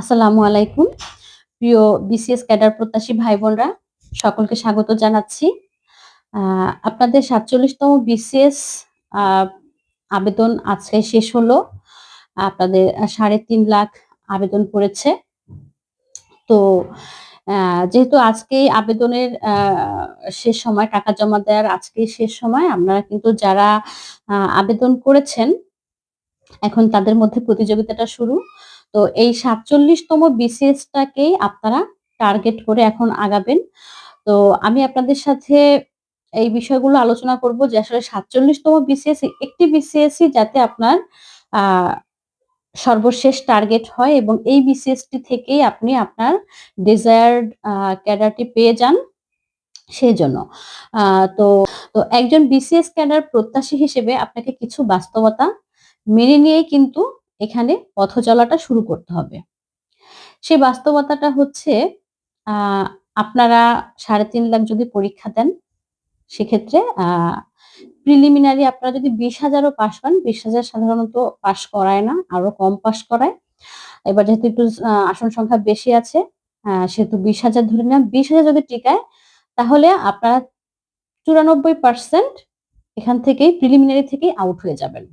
আসসালামু আলাইকুম। প্রিয় বিসিএস ক্যাডার প্রত্যাশী ভাই বোনরা সকলকে স্বাগত জানাচ্ছি। আহ, আপনাদের সাতচল্লিশতম বিসিএস আবেদন আজকে শেষ হলো। আপনাদের সাড়ে তিন লাখ আবেদন পড়েছে। তো আহ, যেহেতু আজকেই আবেদনের আহ, শেষ সময় টাকা জমা দেওয়ার আজকেই শেষ সময় আপনারা কিন্তু যারা আহ, আবেদন করেছেন এখন তাদের মধ্যে প্রতিযোগিতাটা শুরু। তো এই সাতচল্লিশতম বিসিএসটাকেই আপনারা টার্গেট করে এখন আগাবেন। তো আমি আপনাদের সাথে এই বিষয়গুলো আলোচনা করব যে আসলে সাতচল্লিশতম বিসিএস একটি বিসিএসই যাতে আপনার সর্বশেষ টার্গেট হয় এবং এই বিসিএসটি থেকেই আপনি আপনার ডিজায়ার্ড ক্যাডারটি পেয়ে যান সেই জন্য তো তো একজন বিসিএস ক্যাডার প্রত্যাশী হিসেবে আপনাকে কিছু বাস্তবতা মেনে নিয়েই কিন্তু এখানে পথ চলাটা শুরু করতে হবে। সেই বাস্তবতাটা হচ্ছে আপনারা সাড়ে তিন লাখ যদি পরীক্ষা দেন, সেক্ষেত্রে প্রিলিমিনারি আপনারা যদি বিশ হাজারও পাশ পান বিশ হাজার সাধারণত পাশ করায় না আরও কম পাশ করায়। এবার যেহেতু একটু আসন সংখ্যা বেশি আছে সেহেতু বিশ হাজার ধরে নেন, বিশ হাজার যদি টিকায়, তাহলে আপনারা চুরানব্বই পার্সেন্ট এখান থেকেই প্রিলিমিনারি থেকেই আউট হয়ে যাবেন।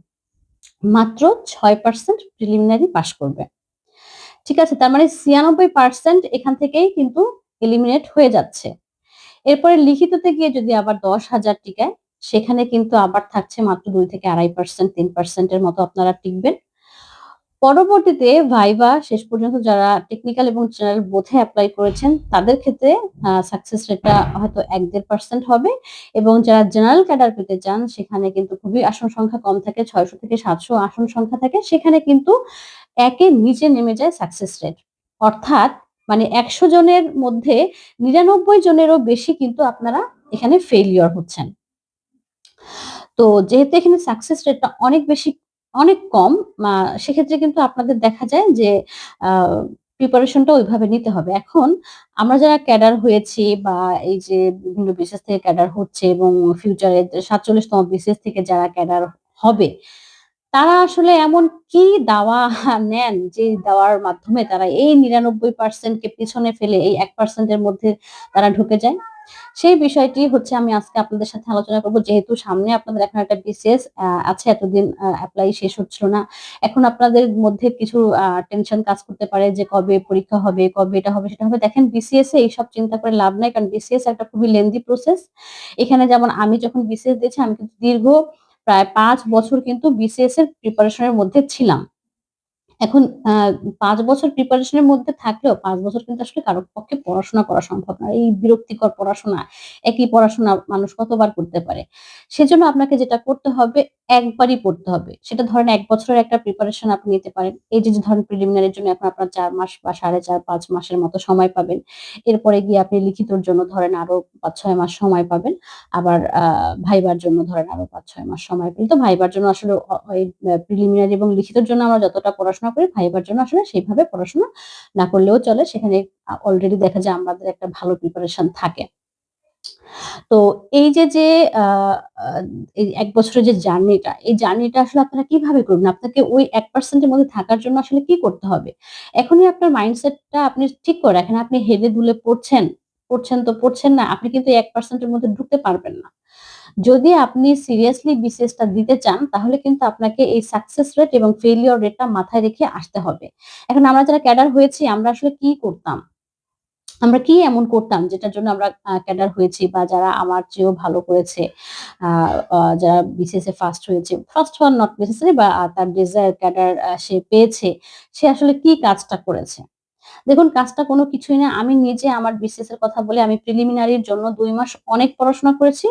মাত্র ছয় পার্সেন্ট প্রিলিমিনারি পাশ করবে। ঠিক আছে, তার মানে ছিয়ানব্বই পার্সেন্ট এখান থেকেই কিন্তু এলিমিনেট হয়ে যাচ্ছে। এরপরে লিখিততে গিয়ে যদি আবার দশ হাজার টিকায় সেখানে কিন্তু আবার থাকছে মাত্র দুই থেকে আড়াই পার্সেন্ট তিন পার্সেন্টের মতো আপনারা টিকবেন। পরবর্তীতে ভাইবা শেষ পর্যন্ত যারা টেকনিক্যাল এবং জেনারেল বোধে অ্যাপ্লাই করেছেন, তাদের ক্ষেত্রে সাকসেস রেটটা হয়তো এক দেড় পার্সেন্ট হবে এবং যারা জেনারেল ক্যাডার পেতে চান, সেখানে কিন্তু খুবই আসন সংখ্যা কম থাকে, ছয়শো থেকে সাতশো আসন সংখ্যা থাকে, সেখানে কিন্তু একে নিচে নেমে যায় সাকসেস রেট অর্থাৎ মানে একশো জনের মধ্যে নিরানব্বই জনেরও বেশি কিন্তু আপনারা এখানে ফেলিওর হচ্ছেন। তো যেহেতু এখানে সাকসেস রেটটা অনেক বেশি অনেক কম। সেক্ষেত্রে কিন্তু আপনাদের দেখা যায় যে প্রিপারেশনটা ওইভাবে নিতে হবে। এখন আমরা যারা ক্যাডার হয়েছি বা এই যে বিভিন্ন বিশেষ থেকে ক্যাডার হচ্ছে এবং ফিউচারে সাতচল্লিশতম বিশেষ থেকে যারা ক্যাডার হবে, তারা আসলে এমন কি দাওয়া নেন যে দেওয়ার মাধ্যমে তারা এই নিরানব্বই পার্সেন্টকে পিছনে ফেলে এই এক পার্সেন্টের মধ্যে তারা ঢুকে যায়? সেই বিষয়টি হচ্ছে আমি আজকে আপনাদের সাথে আলোচনা করব। যেহেতু সামনে আপনাদের এখন একটা বিসিএস আছে, এতদিন অ্যাপ্লাই শেষ হচ্ছিল না। এখন আপনাদের মধ্যে কিছু টেনশন কাজ করতে পারে যে কবে পরীক্ষা হবে, কবে এটা হবে, সেটা হবে। দেখেন, বিসিএস এ এইসব চিন্তা করে লাভ নাই, কারণ বিসিএস একটা খুবই লেন্দি প্রসেস এখানে যেমন আমি যখন বিসিএস দিয়েছি, আমি কিন্তু দীর্ঘ প্রায় পাঁচ বছর কিন্তু বিসিএস এর প্রিপারেশনের মধ্যে ছিলাম। এখন পাঁচ বছর প্রিপারেশনের মধ্যে থাকলেও পাঁচ বছর কিন্তু আসলে কারোর পক্ষে পড়াশোনা করা সম্ভব না। এই বিরক্তিকর পড়াশোনা, একই পড়াশোনা মানুষ কতবার করতে পারে? সেজন্য আপনাকে যেটা করতে হবে, একবারই পড়তে হবে। সেটা ধরেন এক বছরের একটা প্রিপারেশন আপনি নিতে পারেন। এই যে ধরেন প্রিলিমিনারির জন্য এখন আপনার চার মাস বা সাড়ে চার, পাঁচ মাসের মতো সময় পাবেন। এরপরে গিয়ে আপনি লিখিতর জন্য ধরেন আরও পাঁচ, ছয় মাস সময় পাবেন। আবার ভাইবার জন্য ধরেন আরও পাঁচ, ছয় মাস সময় পেলে তো ভাইবার জন্য আসলে প্রিলিমিনারি এবং লিখিতর জন্য আমরা যতটা পড়াশোনা করি, ভাইবার জন্য আসলে সেইভাবে পড়াশোনা না করলেও চলে। সেখানে অলরেডি দেখা যায় আমাদের একটা ভালো প্রিপারেশন থাকে। তো এই যে যে এক বছরের যে জার্নিটা, এই জার্নিটা আসলে আপনারা কীভাবে করবেন? আপনাকে ওই এক পার্সেন্টের মধ্যে থাকার জন্য আসলে কি করতে হবে? এখনই আপনার মাইন্ডসেটটা আপনি ঠিক করে রাখেন। আপনি হেডে দুলে পড়ছেন পড়ছেন তো পড়ছেন না, আপনি কিন্তু এক পার্সেন্টের মধ্যে ঢুকতে পারবেন না। যদি আপনি সিরিয়াসলি বিসিএসটা দিতে চান, তাহলে কিন্তু আপনাকে এই সাকসেস রেট এবং ফেলিওর রেটটা মাথায় রেখে আসতে হবে। এখন আমরা যারা ক্যাডার হয়েছি, আমরা আসলে কি করতাম? আমরা কি এমন করতাম যেটার জন্য আমরা ক্যাডার হয়েছি বা যারা আমার চেয়েও ভালো করেছে যারা এ ফার্স্ট হয়েছে ফার্স্ট হওয়ার নট নেসেসারি বা তার ডিজায়ার ক্যাডার সে পেয়েছে, সে আসলে কি কাজটা করেছে? দেখুন, কাজটা কোনো কিছুই না। আমি নিজে আমার বিসিএস এর কথা বলে আমি প্রিলিমিনারির জন্য দুই মাস অনেক পড়াশোনা করেছি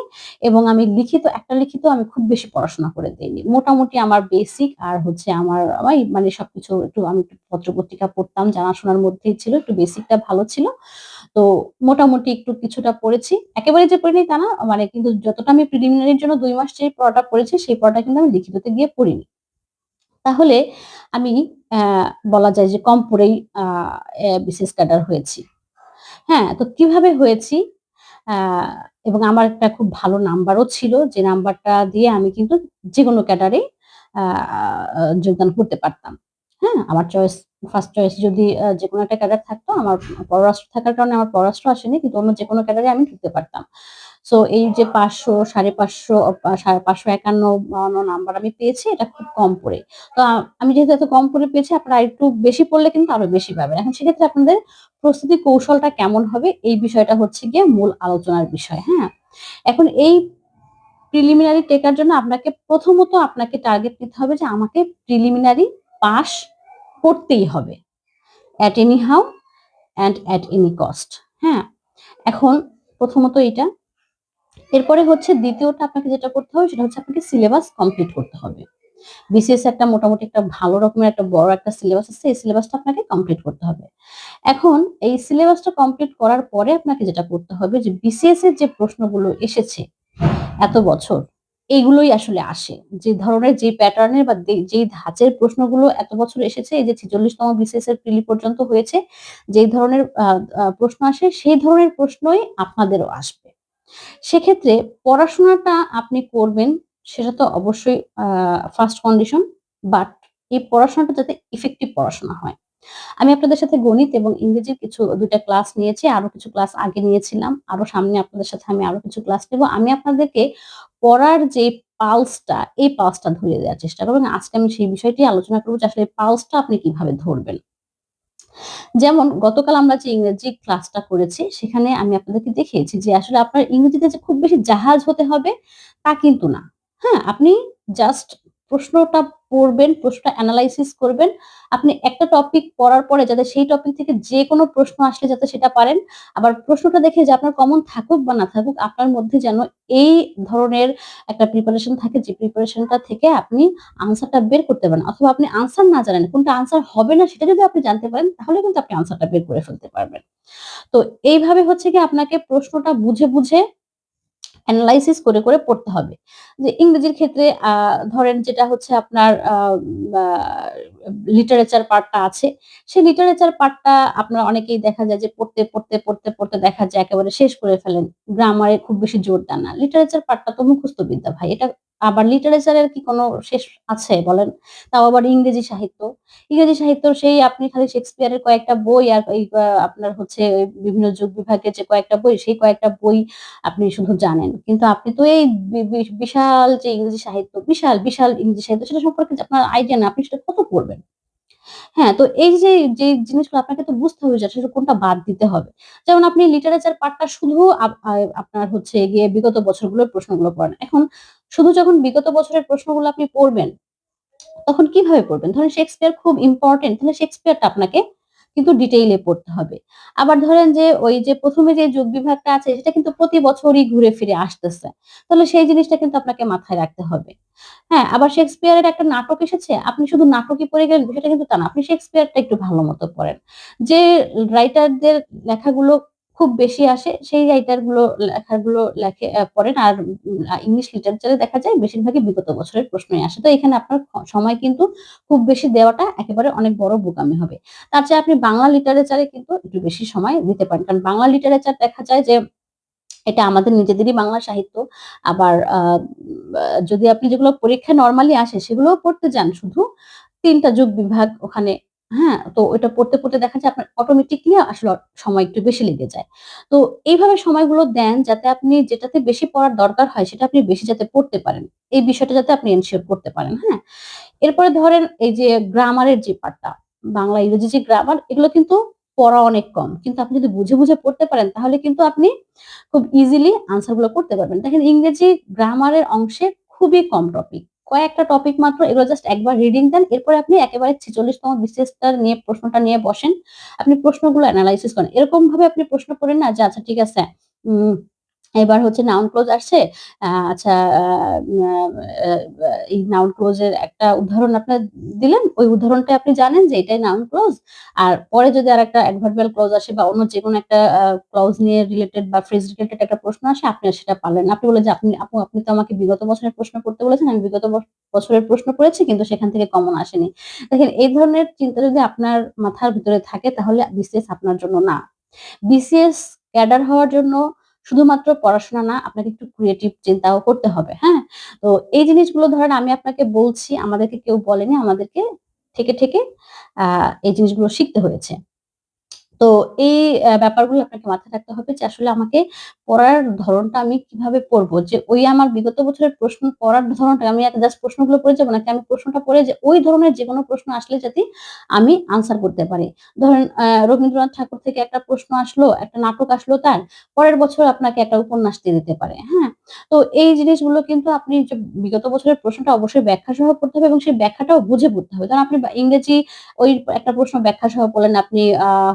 এবং আমি লিখিত, একটা লিখিত আমি খুব বেশি পড়াশোনা করে দিইনি। মোটামুটি আমার বেসিক আর হচ্ছে আমার মানে সবকিছু একটু আমি একটু পত্রপত্রিকা পড়তাম, জানাশোনার মধ্যেই ছিল, একটু বেসিকটা ভালো ছিল। তো মোটামুটি একটু কিছুটা পড়েছি। একেবারে যে পড়িনি তা না মানে কিন্তু যতটা আমি প্রিলিমিনারির জন্য দুই মাস যে পড়াটা পড়েছি, সেই পড়াটা কিন্তু আমি লিখিততে গিয়ে পড়িনি। তাহলে আমি বলা যায় যে কম পড়েই বিশেষ ক্যাডার হয়েছি হ্যাঁ তো কীভাবে হয়েছি এবং আমার একটা খুব ভালো নাম্বারও ছিল, যে নাম্বারটা দিয়ে আমি কিন্তু যে কোনো ক্যাডারে যোগদান করতে পারতাম হ্যাঁ আমার চয়েস, ফার্স্ট চয়েস যদি আ যেকোনো একটা ক্যাডার থাকতো, আমার পররাষ্ট্র থাকার কারণে আমার পররাষ্ট্র আসেনি। কিন্তু অন্য যেকোনো ক্যাডারে আমি ঢুকতে পারতাম। সো এই যে ৫০০, ৫৫০ আ ৫৫১ নাম্বার আমি পেয়েছি এটা খুব কম পড়ে। তো আমি যেহেতু এত কম পড়ে পেয়েছি আপনারা আরেকটু বেশি পড়লে কিন্তু আরও বেশি পাবেন। এখন সেক্ষেত্রে আপনাদের প্রস্তুতি কৌশলটা কেমন হবে এই বিষয়টা হচ্ছে গিয়ে মূল আলোচনার বিষয়, হ্যাঁ? এখন এই প্রিলিমিনারি টেকার জন্য আপনাকে প্রথমত আপনাকে টার্গেট নিতে হবে যে আমাকে প্রিলিমিনারি পাস করতেই হবে। At any how and at any cost, হ্যাঁ? এখন প্রথমত এইটা। এরপরে হচ্ছে দ্বিতীয়টা আপনাকে যেটা করতে হবে সেটা হচ্ছে আপনাকে সিলেবাস কমপ্লিট করতে হবে। বিসিএস একটা মোটামুটি একটা ভালো রকমের একটা বড় একটা সিলেবাস আছে। এই সিলেবাসটা আপনাকে কমপ্লিট করতে হবে। এখন এই সিলেবাসটা কমপ্লিট করার পরে আপনাকে যেটা করতে হবে যে বিসিএস এর যে প্রশ্নগুলো এসেছে এত বছর এইগুলোই আসলে আসে। যে ধরনের যে প্যাটার্নের বা যেই ধাঁচের প্রশ্নগুলো এত বছর এসেছে এই যে ৪৬ তম বিসিএস এর প্রিলি পর্যন্ত হয়েছে, যেই ধরনের প্রশ্ন আসে সেই ধরনের প্রশ্নই আপনাদেরও আসবে। সেক্ষেত্রে পড়াশোনাটা আপনি করবেন সেটা তো অবশ্যই ফার্স্ট কন্ডিশন। বাট এই পড়াশোনাটা যাতে ইফেক্টিভ পড়াশোনা হয়। আমি আপনাদের সাথে গণিত এবং ইংরেজির কিছু দুইটা ক্লাস নিয়েছি। আরও কিছু ক্লাস আগে নিয়েছিলাম। আরও সামনে আপনাদের সাথে আমি আরও কিছু ক্লাস নেব। আমি আপনাদেরকে পড়ার যে পালসটা, এই পালসটা ধরিয়ে দেওয়ার চেষ্টা করব এবং আজকে আমি সেই বিষয়টি আলোচনা করব যে আসলে পালসটা আপনি কীভাবে ধরবেন। যেমন গতকাল আমরা যে ইংরেজি ক্লাসটা করেছি, সেখানে আমি আপনাদেরকে দেখিয়েছি যে আসলে আপনার ইংরেজিতে যে খুব বেশি জাহাজ হতে হবে তা কিন্তু না। হ্যাঁ? আপনি জাস্ট প্রশ্নটা পড়বেন, প্রশ্নটা অ্যানালাইসিস করবেন। আপনি একটা টপিক পড়ার পরে যাতে সেই টপিক থেকে যেকোনো প্রশ্ন আসলে যাতে সেটা পারেন। আবার প্রশ্নটা দেখে যে আপনার কমন থাকুক বা না থাকুক আপনার মধ্যে যেন এই ধরনের একটা প্রিপারেশন থাকে যে প্রিপারেশনটা থেকে আপনি আনসারটা বের করতে পারেন। অথবা আপনি আনসার না জানেন, কোনটা আনসার হবে না সেটা যদি আপনি জানতে পারেন তাহলে কিন্তু আপনি আনসারটা বের করে ফেলতে পারবেন। তো এইভাবে হচ্ছে কি আপনাকে প্রশ্নটা বুঝে, বুঝে এনালাইসিস করে, করে পড়তে হবে। যে ইংরেজির ক্ষেত্রে ধরেন যেটা হচ্ছে আপনার লিটারেচার পার্টটা আছে। সেই লিটারেচার পার্টটা আপনার অনেকেই দেখা যায় যে পড়তে, পড়তে, পড়তে, পড়তে দেখা যায় একেবারে শেষ করে ফেলেন। গ্রামারে খুব বেশি জোর দেন না। লিটারেচার পার্টটা তো মুখস্থ বিদ্যা ভাই। এটা আবার লিটারেচারের কি কোনো শেষ আছে বলেন? তাও আবার ইংরেজি সাহিত্য। ইংরেজি সাহিত্য সেই আপনি খালি শেক্সপিয়ারের কয়েকটা বই আর আপনার হচ্ছে বিভিন্ন যুগ বিভাগের যে কয়েকটা বই, সেই কয়েকটা বই আপনি শুধু জানেন। কিন্তু আপনি তো এই বিশাল যে ইংরেজি সাহিত্য, বিশাল, বিশাল ইংরেজি সাহিত্য সেটা সম্পর্কে আপনার আইডিয়া না। আপনি সেটা কত পড়বেন? হ্যাঁ, তো এই যে, যে জিনিসগুলো আপনাকে তো বুঝতে হবে যে কোনটা বাদ দিতে হবে। যেমন আপনি লিটারেচার পার্টটা শুধু আপনার হচ্ছে গিয়ে বিগত বছরগুলোর প্রশ্নগুলো পড়েন। এখন শুধু যখন বিগত বছরের প্রশ্নগুলো আপনি পড়বেন, তখন কীভাবে পড়বেন? ধরেন শেক্সপিয়ার খুব ইম্পর্টেন্ট তাহলে শেক্সপিয়ারটা আপনাকে কিন্তু ডিটেইলে পড়তে হবে। আবার ধরেন যে ওই যে প্রথমে যে যুগ বিভাগটা আছে সেটা কিন্তু প্রতি বছরই ঘুরে ফিরে আসতেছে। তাহলে সেই জিনিসটা কিন্তু আপনাকে মাথায় রাখতে হবে। হ্যাঁ, আবার শেক্সপিয়ারের একটা নাটক এসেছে, আপনি শুধু নাটকই পড়ে গেলেন বিষয়টা কিন্তু তা না। আপনি শেক্সপিয়ারটা একটু ভালো মতো পড়েন। যে রাইটারদের লেখাগুলো খুব বেশি আসে সেই রাইটারগুলো লেখাগুলো লেখে পড়েন আর ইংলিশ লিটারেচারে দেখা যায় বেশিরভাগই বিগত বছরের প্রশ্নই আসে। তো এখানে আপনার সময় কিন্তু খুব বেশি দেওয়াটা একেবারে অনেক বড় বোকামি হবে। তার চেয়ে আপনি বাংলা লিটারেচারে কিন্তু একটু বেশি সময় দিতে পারেন। কারণ বাংলা লিটারেচার দেখা যায় যে এটা আমাদের নিজেদেরই বাংলা সাহিত্য। আবার যদি আপনি যেগুলো পরীক্ষায় নর্মালি আসে সেগুলোও পড়তে যান শুধু তিনটা যুগ বিভাগ ওখানে, হ্যাঁ? তো ওটা পড়তে, পড়তে দেখা যায় আপনার অটোমেটিকলি আসলে সময় একটু বেশি লেগে যায়। তো এইভাবে সময়গুলো দেন যাতে আপনি যেটাতে বেশি পড়ার দরকার হয় সেটা আপনি বেশি যাতে পড়তে পারেন। এই বিষয়টা যাতে আপনি এনশিওর করতে পারেন, হ্যাঁ? এরপরে ধরেন এই যে গ্রামারের যে পার্টটা, বাংলা ইংরেজি যে গ্রামার এগুলো কিন্তু পড়া অনেক কম। কিন্তু আপনি যদি বুঝে, বুঝে পড়তে পারেন তাহলে কিন্তু আপনি খুব ইজিলি আনসারগুলো করতে পারবেন। দেখেন ইংরেজি গ্রামারের অংশে খুবই কম টপিক। কয়েকটা টপিক মাত্র, এগুলো জাস্ট একবার রিডিং দেন। এরপরে আপনি একেবারে ছেচল্লিশতম বিশেষটা নিয়ে, প্রশ্নটা নিয়ে বসেন। আপনি প্রশ্নগুলো অ্যানালাইসিস করেন। এরকম ভাবে আপনি প্রশ্ন করেন না যে আচ্ছা ঠিক আছে এবার হচ্ছে নাউন ক্লোজ আসছে। আচ্ছা এই নাউন ক্লোজ এর একটা উদাহরণ আপনার দিলেন। ওই উদাহরণটা আপনি জানেন যে এটাই নাউন ক্লোজ। আর পরে যদি আর একটা অ্যাডভার্বিয়াল ক্লজ আসে বা অন্য যেকোনো একটা ক্লোজ নিয়ে রিলেটেড বা ফ্রেজ রিলেটেড একটা প্রশ্ন আসে, আপনি সেটা পারলেন আপনি বললেন যে আপনি, আপু, আপনি তো আমাকে বিগত বছরের প্রশ্ন করতে বলেছেন। আমি বিগত বছরের প্রশ্ন করেছি, কিন্তু সেখান থেকে কমন আসেনি। দেখেন, এই ধরনের চিন্তা যদি আপনার মাথার ভিতরে থাকে, তাহলে বিসিএস আপনার জন্য না। বিসিএস ক্যাডার হওয়ার জন্য শুধুমাত্র পড়াশোনা না, আপনাকে একটু ক্রিয়েটিভ চিন্তাও করতে হবে, হ্যাঁ? তো এই জিনিসগুলো ধরেন আমি আপনাকে বলছি, আমাদেরকে কেউ বলেনি, আমাদেরকে থেকে, থেকে আহ এই জিনিসগুলো শিখতে হয়েছে। তো এই ব্যাপারগুলো আপনাকে মাথায় রাখতে হবে যে আসলে আমাকে পড়ার ধরনটা আমি কীভাবে পড়ব? যে ওই আমার বিগত বছরের প্রশ্ন পড়ার ধরনটা আমি এক জাস্ট প্রশ্নগুলো পড়ে যাব নাকি আমি প্রশ্নটা পড়ে যে ওই ধরনের যেকোনো প্রশ্ন আসলে যাতে আমি আনসার করতে পারি। ধরেন রবীন্দ্রনাথ ঠাকুর থেকে একটা প্রশ্ন আসলো, একটা নাটক আসলো তার, পরের বছর আপনাকে একটা উপন্যাস দিয়ে দিতে পারে, হ্যাঁ? তো এই জিনিসগুলো কিন্তু আপনি বিগত বছরের প্রশ্নটা অবশ্যই ব্যাখ্যা সহ পড়তে হবে এবং সেই ব্যাখ্যাটাও বুঝে পড়তে হবে। কারণ আপনি ইংরেজি ওই একটা প্রশ্ন ব্যাখ্যা সহ পড়লেন, আপনি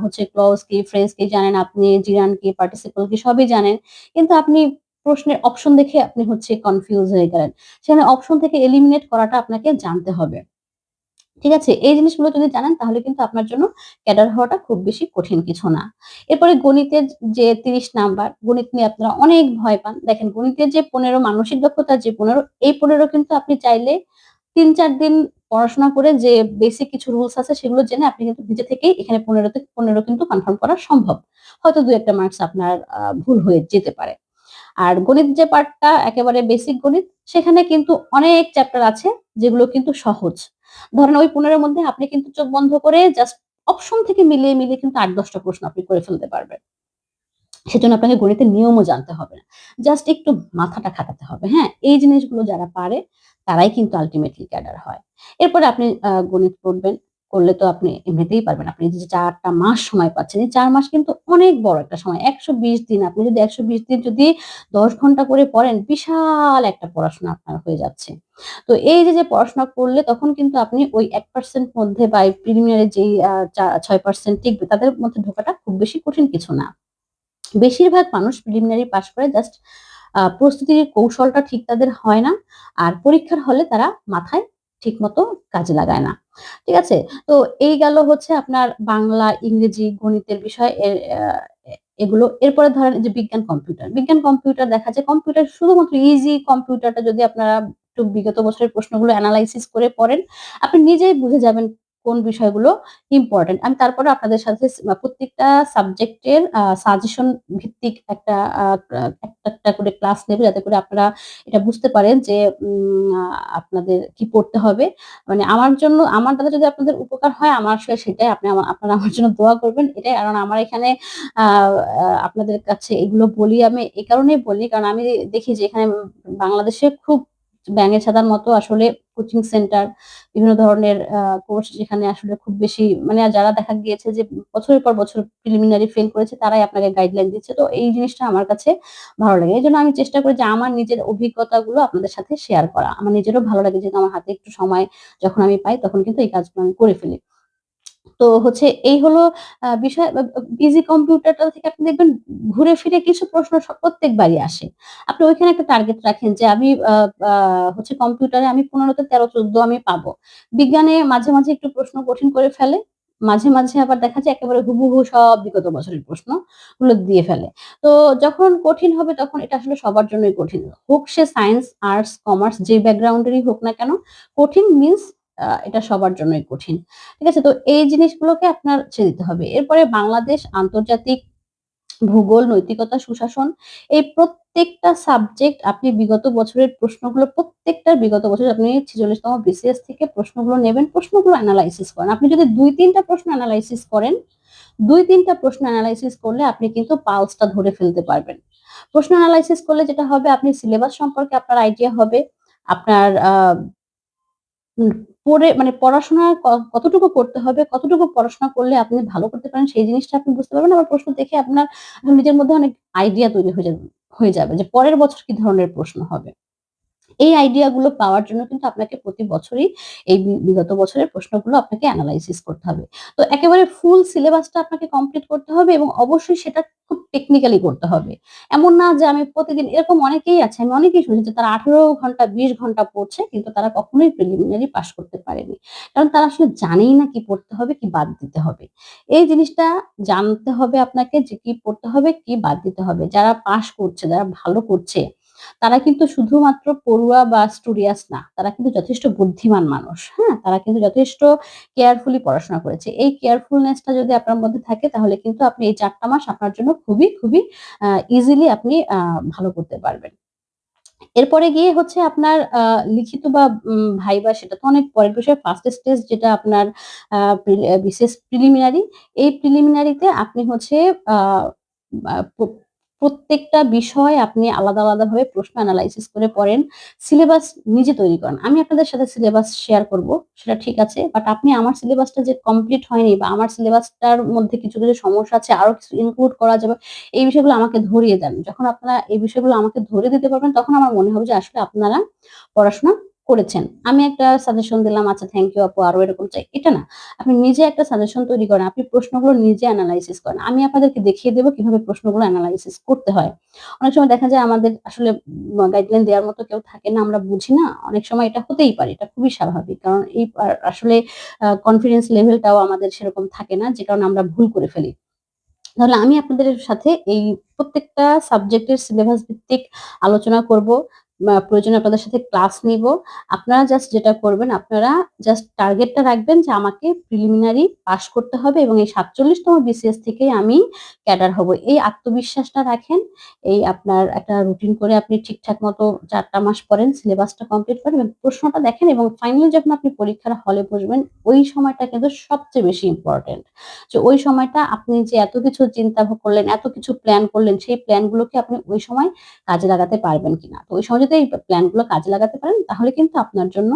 হচ্ছে ক্লজ কি, ফ্রেজ কি জানেন, আপনি জিরান কি, পার্টিসিপল কি সবই জানেন। কিন্তু আপনি প্রশ্নের অপশন দেখে আপনি হচ্ছে কনফিউজ হয়ে গেলেন। সেখানে অপশন থেকে এলিমিনেট করাটা আপনাকে জানতে হবে। ঠিক আছে? এই জিনিসগুলো যদি জানেন তাহলে কিন্তু আপনার জন্য ক্যাডার হওয়াটা খুব বেশি কঠিন কিছু না। এরপরে গণিতের যে ৩০ নাম্বার, গণিত নিয়ে আপনারা অনেক ভয় পান। দেখেন গণিতের যে ১৫ মানসিক দক্ষতা যে ১৫ এই ১৫ কিন্তু আপনি চাইলে ৩-৪ দিন পড়াশোনা করে যে বেসিক কিছু রুলস আছে সেগুলো জেনে আপনি কিন্তু নিজে থেকেই এখানে পনেরো থেকে পনেরো কিন্তু কনফার্ম করা সম্ভব। হয়তো দু একটা মার্কস আপনার ভুল হয়ে যেতে পারে। আর গণিত যে পার্টটা একেবারে বেসিক গণিত সেখানে কিন্তু অনেক চ্যাপ্টার আছে যেগুলো কিন্তু সহজ। ধরেন ওই পনেরোর মধ্যে আপনি কিন্তু চোখ বন্ধ করে জাস্ট অপশন থেকে মিলিয়ে, মিলিয়ে কিন্তু আট দশটা প্রশ্ন আপনি করে ফেলতে পারবেন। সেজন্য আপনাকে গণিতের নিয়মও জানতে হবে না। জাস্ট একটু মাথাটা খাটাতে হবে, হ্যাঁ? এই জিনিসগুলো যারা পারে তারাই কিন্তু আলটিমেটলি ক্যাডার হয়। এরপরে আপনি গণিত পড়বেন। করলে তো আপনি এমনিতেই পারবেন। আপনি যে ৪ টা মাস সময় পাচ্ছেন, এই চার মাস কিন্তু অনেক বড় একটা সময়। ১২০ দিন আপনি যদি ১২০ দিন যদি ১০ ঘণ্টা করে পড়েন, বিশাল একটা পড়াশোনা আপনার হয়ে যাচ্ছে। তো এই যে, যে পড়াশোনা করলে তখন কিন্তু আপনি ওই এক পার্সেন্ট মধ্যে বা এই প্রিলিমিনারি যেই চা ৬% টিকবে তাদের মধ্যে ঢোকাটা খুব বেশি কঠিন কিছু না। বেশিরভাগ মানুষ প্রিলিমিনারি পাস করে জাস্ট প্রস্তুতির কৌশলটা ঠিক তাদের হয় না। আর পরীক্ষার হলে তারা মাথায় ঠিকমতো কাজে লাগায় না। ঠিক আছে? তো এই গেল হচ্ছে আপনার বাংলা, ইংরেজি, গণিতের বিষয় এগুলো। এরপরে ধরেন যে বিজ্ঞান কম্পিউটার। বিজ্ঞান কম্পিউটার দেখা যায় কম্পিউটার শুধুমাত্র ইজি কম্পিউটারটা যদি আপনারা একটু বিগত বছরের প্রশ্নগুলো অ্যানালাইসিস করে পড়েন, আপনি নিজেই বুঝে যাবেন কোন বিষয়গুলো ইম্পোর্টেন্ট। আমি তারপরে আপনাদের সাথে প্রত্যেকটা সাবজেক্টের সাজেশন ভিত্তিক একটা একটা, একটা করে ক্লাস নেব যাতে করে আপনারা এটা বুঝতে পারেন যে আপনাদের কি পড়তে হবে। মানে আমার জন্য আমার দ্বারা যদি আপনাদের উপকার হয় আমার আসলে সেটাই আপনি আপনারা আমার জন্য দোয়া করবেন। এটাই কারণ আমার এখানে আপনাদের কাছে এগুলো বলি আমি এই কারণেই বলি কারণ আমি দেখি যে এখানে বাংলাদেশে খুব ব্যাঙের ছাতার মতো আসলে কোচিং সেন্টার, বিভিন্ন ধরনের কোর্স যেখানে আসলে খুব বেশি মানে যারা দেখা গিয়েছে যে বছরের পর বছর প্রিলিমিনারি ফেল করেছে তারাই আপনাকে গাইডলাইন দিচ্ছে। তো এই জিনিসটা আমার কাছে ভালো লাগে। এই জন্য আমি চেষ্টা করি যে আমার নিজের অভিজ্ঞতাগুলো আপনাদের সাথে শেয়ার করা। আমার নিজেরও ভালো লাগে যেহেতু আমার হাতে একটু সময় যখন আমি পাই তখন কিন্তু এই কাজগুলো আমি করে ফেলি। তো হচ্ছে এই হলো বিষয় ইজি কম্পিউটারটা থেকে আপনি দেখবেন ঘুরে ফিরে কিছু প্রশ্ন প্রত্যেকবারই আসে। আপনি ওইখানে একটা টার্গেট রাখেন যে আমি হচ্ছে কম্পিউটারে আমি ১৫ তে ১৩-১৪ আমি পাবো। বিজ্ঞানে মাঝে, মাঝে একটু প্রশ্ন কঠিন করে ফেলে। মাঝে, মাঝে আবার দেখা যায় একেবারে হুবহু সব বিগত বছরের প্রশ্নগুলো দিয়ে ফেলে। তো যখন কঠিন হবে তখন এটা আসলে সবার জন্যই কঠিন। হোক সে সায়েন্স, আর্টস, কমার্স যে ব্যাকগ্রাউন্ডেরই হোক না কেন, কঠিন মিনস এটা সবার জন্যই কঠিন। ঠিক আছে? তো এই জিনিসগুলোকে আপনার ছেড়ে দিতে হবে। এরপরে বাংলাদেশ, আন্তর্জাতিক, ভূগোল, নৈতিকতা, সুশাসন এই প্রত্যেকটা সাবজেক্ট আপনি বিগত বছরের প্রশ্নগুলো প্রত্যেকটার বিগত বছর আপনি ৪৬ তম বিসিএস থেকে প্রশ্নগুলো নেবেন, প্রশ্নগুলো এনালাইসিস করেন। আপনি যদি দুই তিনটা প্রশ্ন এনালাইসিস করেন, দুই তিনটা প্রশ্ন এনালাইসিস করলে আপনি কিন্তু পালসটা ধরে ফেলতে পারবেন। প্রশ্ন অ্যানালাইসিস করলে যেটা হবে আপনি সিলেবাস সম্পর্কে আপনার আইডিয়া হবে। আপনার পড়ে মানে পড়াশোনা কতটুকু করতে হবে, কতটুকু পড়াশোনা করলে আপনি ভালো করতে পারেন সেই জিনিসটা আপনি বুঝতে পারবেন। আবার প্রশ্ন দেখে আপনার নিজের মধ্যে অনেক আইডিয়া তৈরি হয়ে যাবে হয়ে যাবে যে পরের বছর কি ধরনের প্রশ্ন হবে। এই আইডিয়া গুলো পাওয়ার জন্য কিন্তু আপনাকে প্রতি বছরই এই বিগত বছরের প্রশ্নগুলো আপনাকে অ্যানালাইসিস করতে হবে। তো একেবারে ফুল সিলেবাসটা আপনাকে কমপ্লিট করতে হবে এবং অবশ্যই সেটা খুব টেকনিক্যালি করতে হবে। এমন না যে আমি প্রতিদিন এরকম অনেকেই আছে, আমি অনেকেই শুনেছি যে তারা ১৮ ঘণ্টা ২০ ঘণ্টা পড়ছে কিন্তু তারা কখনোই প্রিলিমিনারি পাস করতে পারেনি। কারণ তারা আসলে জানেই না কি পড়তে হবে, কি বাদ দিতে হবে। এই জিনিসটা জানতে হবে আপনাকে যে কি পড়তে হবে, কি বাদ দিতে হবে। যারা পাস করছে, যারা ভালো করছে তারা কিন্তু শুধুমাত্র পড়ুয়া বা স্টুডিয়াস না। তারা কিন্তু যথেষ্ট বুদ্ধিমান মানুষ। হ্যাঁ? তারা কিন্তু যথেষ্ট কেয়ারফুলি পড়াশোনা করেছে। এই কেয়ারফুলনেসটা যদি আপনার মধ্যে থাকে তাহলে কিন্তু আপনি এই ৪ টা মাস আপনার জন্য খুবই, খুবই ইজিলি আপনি ভালো করতে পারবেন। এরপরে গিয়ে হচ্ছে আপনার লিখিত বা ভাইবা সেটা তো অনেক পরের বিষয়। ফার্স্ট স্টেজ যেটা আপনার প্রিলি প্রিলিমিনারি। এই প্রিলিমিনারিতে আপনি হচ্ছে প্রত্যেকটা বিষয় আপনি আলাদা, আলাদাভাবে প্রশ্ন এনালাইসিস করে পড়েন। সিলেবাস নিজে তৈরি করেন। আমি আপনাদের সাথে সিলেবাস শেয়ার করব, সেটা ঠিক আছে। বাট আপনি আমার সিলেবাসটা যে কমপ্লিট হয়নি বা আমার সিলেবাসটার মধ্যে কিছু, কিছু সমস্যা আছে, আরও কিছু ইনক্লুড করা যাবে, এই বিষয়গুলো আমাকে ধরিয়ে দেন। যখন আপনারা এই বিষয়গুলো আমাকে ধরিয়ে দিতে পারবেন, তখন আমার মনে হবে যে আসলে আপনারা পড়াশোনা করেছেন। আমি একটা সাজেশন দিলাম, আচ্ছা থ্যাংক ইউ আপু আরও এরকম চাই। এটা না। আপনি নিজে একটা সাজেশন তৈরি করেন। আপনি প্রশ্নগুলো নিজে অ্যানালাইসিস করেন। আমি আপনাদেরকে দেখিয়ে দেবো কীভাবে প্রশ্নগুলো অ্যানালাইসিস করতে হয়। অনেক সময় দেখা যায় আমাদের আসলে গাইডলাইন দেওয়ার মতো কেউ থাকে না, আমরা বুঝি না। অনেক সময় এটা হতেই পারে। এটা খুবই স্বাভাবিক। কারণ এই আসলে কনফিডেন্স লেভেলটাও আমাদের সেরকম থাকে না, যে কারণে আমরা ভুল করে ফেলি। তাহলে আমি আপনাদের সাথে এই প্রত্যেকটা সাবজেক্টের সিলেবাস ভিত্তিক আলোচনা করব। প্রয়োজনে আপনাদের সাথে ক্লাস নিব। আপনারা জাস্ট যেটা করবেন, আপনারা জাস্ট টার্গেটটা রাখবেন যে আমাকে প্রিলিমিনারি পাস করতে হবে এবং এই ৪৭ তম বিসিএস থেকে আমি ক্যাডার হব। এই আত্মবিশ্বাসটা রাখেন। এই আপনার একটা রুটিন করে আপনি ঠিকঠাক মতো ৪ টা মাস পড়েন, সিলেবাসটা কমপ্লিট করেন এবং প্রশ্নটা দেখেন এবং ফাইনালি যখন আপনি পরীক্ষার হলে বসবেন, ওই সময়টা কিন্তু সবচেয়ে বেশি ইম্পোর্টেন্ট। যে ওই সময়টা আপনি যে এত কিছু চিন্তা করলেন, এত কিছু প্ল্যান করলেন, সেই প্ল্যান গুলোকে আপনি ওই সময় কাজে লাগাতে পারবেন কিনা। তো ওই সময় যদি এই প্ল্যানগুলো কাজে লাগাতে পারেন, তাহলে কিন্তু আপনার জন্য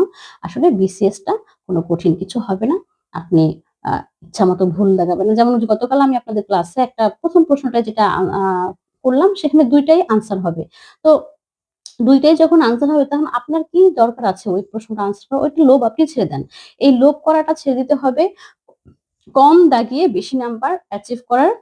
আসলে বিসিএসটা কোনো কঠিন কিছু হবে না। আপনি আ ইচ্ছামত ভুল দাগাবেন না। যেমন গতকাল আমি আপনাদের ক্লাসে একটা প্রথম প্রশ্নটা যেটা করলাম, সেখানে দুইটাই আনসার হবে। তো দুইটাই যখন আনসার হবে, তখন আপনার কি দরকার আছে ওই প্রশ্নটা আনসার করার? ওইটা লোভ আপনি ছেড়ে দেন। এই লোভ করাটা ছেড়ে দিতে হবে। কম দাগিয়ে বেশি নাম্বার অ্যাচিভ করার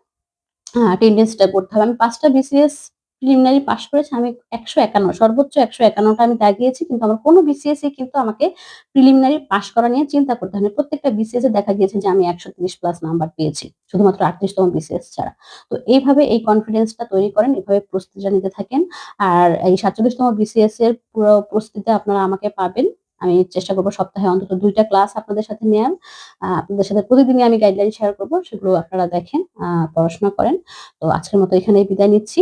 টেনডেন্সিটা করতে হবে। আমি ৫ টা বিসিএস প্রিলিমিনারি পাশ করেছে আমি ১৫১ সর্বোচ্চ একশো একান্নটা আমি দাগিয়েছি। কিন্তু আমার কোনো বিসিএস এ কিন্তু আমাকে প্রিলিমিনারি পাশ করা নিয়ে চিন্তা করতে হয়নি। প্রত্যেকটা বিসিএস এ দেখা গিয়েছে যে আমি ১৩০ প্লাস নাম্বার পেয়েছি। শুধুমাত্র আটত্রিশতম বিসিএস ছাড়া। তো এইভাবে এই কনফিডেন্সটা তৈরি করেন, এভাবে প্রস্তুতিটা নিতে থাকেন। আর এই সাতচল্লিশতম বিসিএস এর পুরো প্রস্তুতিতে আপনারা আমাকে পাবেন। আমি চেষ্টা করব সপ্তাহে অন্তত দুইটা ক্লাস আপনাদের সাথে নেয়ার। আপনাদের সাথে প্রতিদিনই আমি গাইডলাইন শেয়ার করব সেগুলো আপনারা দেখেন, পড়াশোনা করেন। তো আজকের মতো এখানেই বিদায় নিচ্ছি।